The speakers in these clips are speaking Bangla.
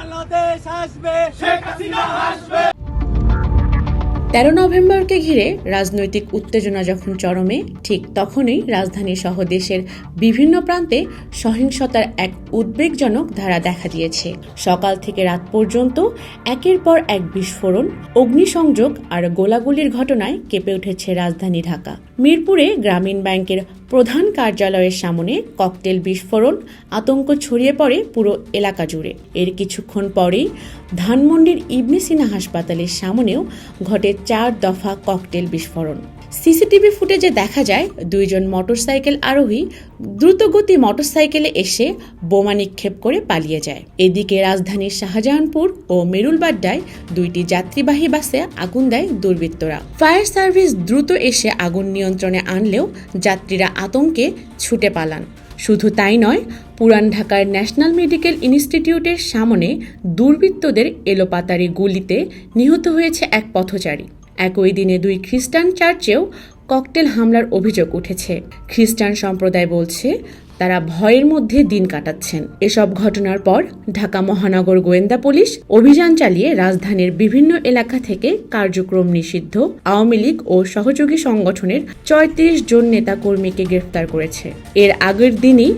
বাংলাদেশ আসবে, শেখ হাসিনা আসবে। তেরো নভেম্বরকে ঘিরে রাজনৈতিক উত্তেজনা যখন চরমে, ঠিক তখনই রাজধানী সহ দেশের বিভিন্ন প্রান্তে সহিংসতার এক উদ্বেগজনক ধারা দেখা দিয়েছে। সকাল থেকে রাত পর্যন্ত একের পর এক বিস্ফোরণ, অগ্নিসংযোগ আর গোলাগুলির ঘটনায় কেঁপে উঠেছে রাজধানী ঢাকা। মিরপুরে গ্রামীণ ব্যাংকের প্রধান কার্যালয়ের সামনে ককটেল বিস্ফোরণ, আতঙ্ক ছড়িয়ে পড়ে পুরো এলাকা জুড়ে। এর কিছুক্ষণ পরেই ধানমন্ডির ইবনে সিনা হাসপাতালের সামনেও ঘটে চার দফা ককটেল বিস্ফোরণ। সিসিটিভি ফুটেজে দেখা যায়, দুইজন মোটরসাইকেল আরোহী দ্রুতগতি মোটরসাইকেলে এসে বোমা নিক্ষেপ করে পালিয়ে যায়। এদিকে রাজধানীর শাহজাহানপুর ও মেরুলবাড্ডায় দুইটি যাত্রীবাহী বাসে আগুন দেয় দুর্বৃত্তরা। ফায়ার সার্ভিস দ্রুত এসে আগুন নিয়ন্ত্রণে আনলেও যাত্রীরা আতঙ্কে ছুটে পালান। শুধু তাই নয়, পুরান ঢাকার ন্যাশনাল মেডিকেল ইনস্টিটিউটের সামনে দুর্বৃত্তদের এলোপাতারি গুলিতে নিহত হয়েছে এক পথচারী। একই দিনে দুই খ্রিস্টান চার্চেও ককটেল হামলার অভিযোগ উঠেছে। খ্রিস্টান সম্প্রদায় বলছে, তারা ভয়ের মধ্যে দিন কাটাচ্ছেন। এসব ঘটনার পর ঢাকা মহানগর গোয়েন্দা পুলিশ অভিযান চালিয়ে রাজধানীর বিভিন্ন এলাকা থেকে কার্যক্রম নিষিদ্ধ, আওয়ামী লীগ ও সহযোগী সংগঠনের ছয়ত্রিশ জন নেতাকর্মীকে গ্রেফতার করেছে। এর আগের দিনই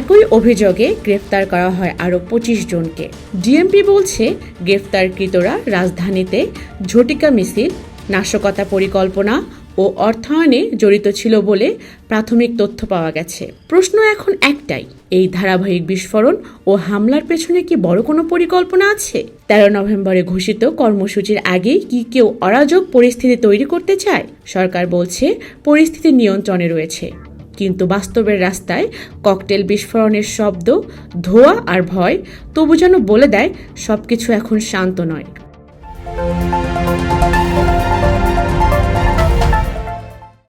একই অভিযোগে গ্রেফতার করা হয় আরও পঁচিশ জনকে। ডিএমপি বলছে, গ্রেফতারকৃতরা রাজধানীতে ঝটিকা মিছিল নাশকতা পরিকল্পনা ও অর্থায়নে জড়িত ছিল বলে প্রাথমিক তথ্য পাওয়া গেছে। প্রশ্ন এখন একটাই, এই ধারাবাহিক বিস্ফোরণ ও হামলার পেছনে কি বড় কোনো পরিকল্পনা আছে? তেরো নভেম্বরে ঘোষিত কর্মসূচির আগেই কি কেউ অরাজক পরিস্থিতি তৈরি করতে চায়? সরকার বলছে, পরিস্থিতি নিয়ন্ত্রণে রয়েছে। কিন্তু বাস্তবের রাস্তায় ককটেল বিস্ফোরণের শব্দ, ধোঁয়া আর ভয় তবু যেন বলে দেয়, সবকিছু এখন শান্ত নয়।